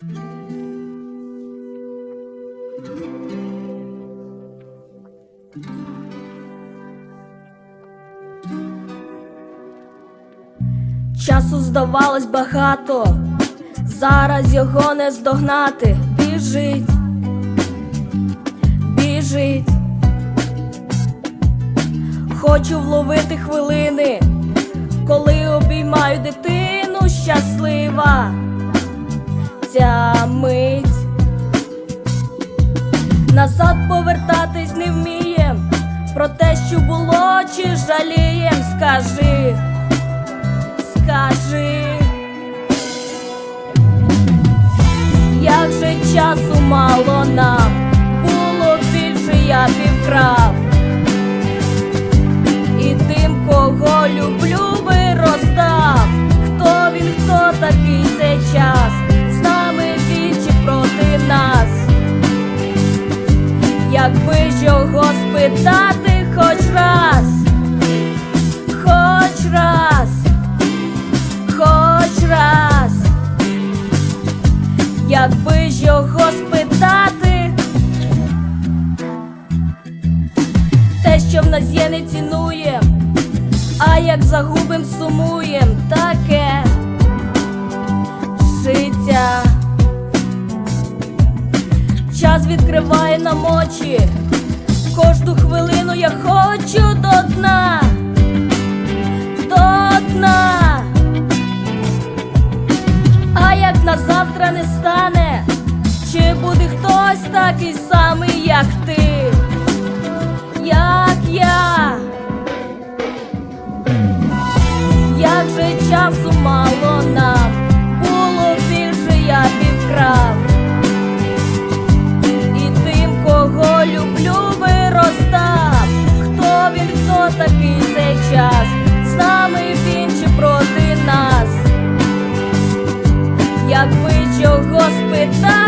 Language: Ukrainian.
Часу здавалось багато, зараз його не здогнати. Біжить, біжить. Хочу вловити хвилини, коли обіймаю дитину щаслива. Ця мить. Назад повертатись не вмієм. Про те, що було, чи жалієм, скажи скажи, як же часу мало нам, було більше я б що в нас є, не цінуєм, а як загубим, сумуєм, таке життя. Час відкриває нам очі, кожну хвилину я хочу до дна, до дна. А як на завтра не стане, чи буде хтось такий самий, як ти, такий цей час, з нами він чи проти нас. Якби чого раз